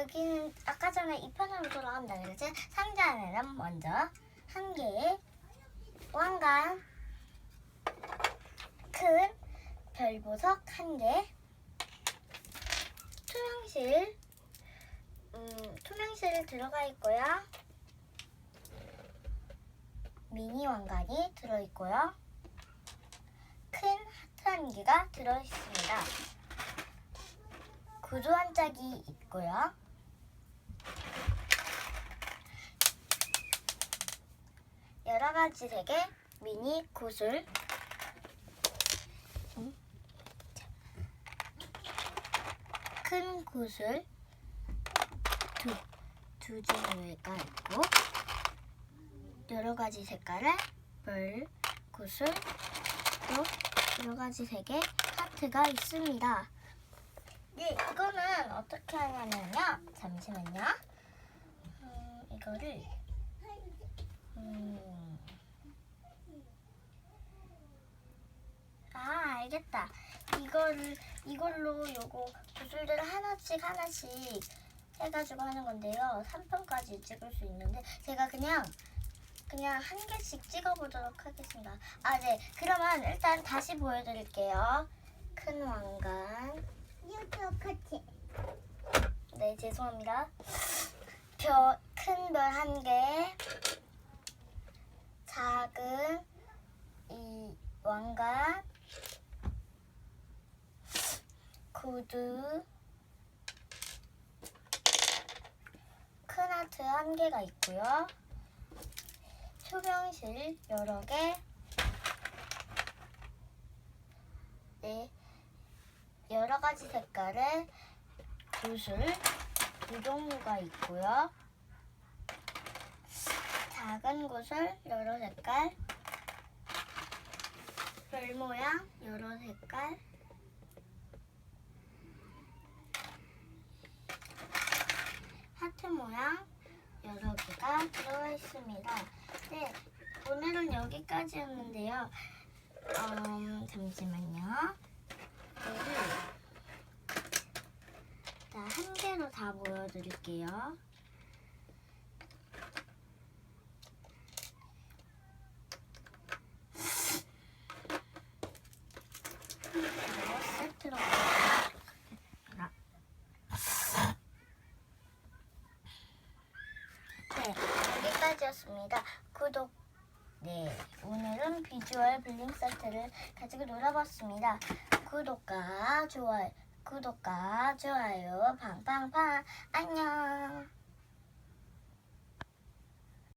여기는 아까 전에 이 편으로 돌아간다 그랬지? 상자 안에는 먼저 한 개의 왕관, 큰 별보석 한 개, 투명실, 음, 투명실 들어가 있고요. 미니 왕관이 들어 있고요. 큰 하트 한 개가 들어 있습니다. 구두 한 짝이 있고요. 가지 색의 미니 구슬. 음. 큰 구슬 두, 두 종류가 있고 여러 가지 색깔의 별 구슬 또 여러 가지 색의 하트가 있습니다. 네, 이거는 어떻게 하냐면요. 잠시만요. 음, 이거를 음. 아, 알겠다. 이거를 이걸로 요거 구슬들을 하나씩 하나씩 해가지고 하는 건데요. 3편까지 찍을 수 있는데 제가 그냥 그냥 한 개씩 찍어보도록 하겠습니다. 아, 네. 그러면 일단 다시 보여드릴게요. 큰 왕관. 이거 같이. 네, 죄송합니다. 별, 큰 별 한 개, 작은 이 왕관, 구두, 큰 하트 한 개가 있고요. 투명실 여러 개, 네, 여러 가지 색깔의 구슬 두 종류가 있고요. 작은 구슬 여러 색깔, 별 모양 여러 색깔, 하트 모양 여러 개가 들어가 있습니다. 네, 오늘은 여기까지였는데요. 음, 잠시만요. 자, 한 개로 다 보여드릴게요. 이거 세트로 보여드릴게요. 네, 여기까지였습니다. 구독. 네, 오늘은 비주얼 블링 세트를 가지고 놀아봤습니다. 구독과 좋아요, 구독과 좋아요, 팡팡팡, 안녕.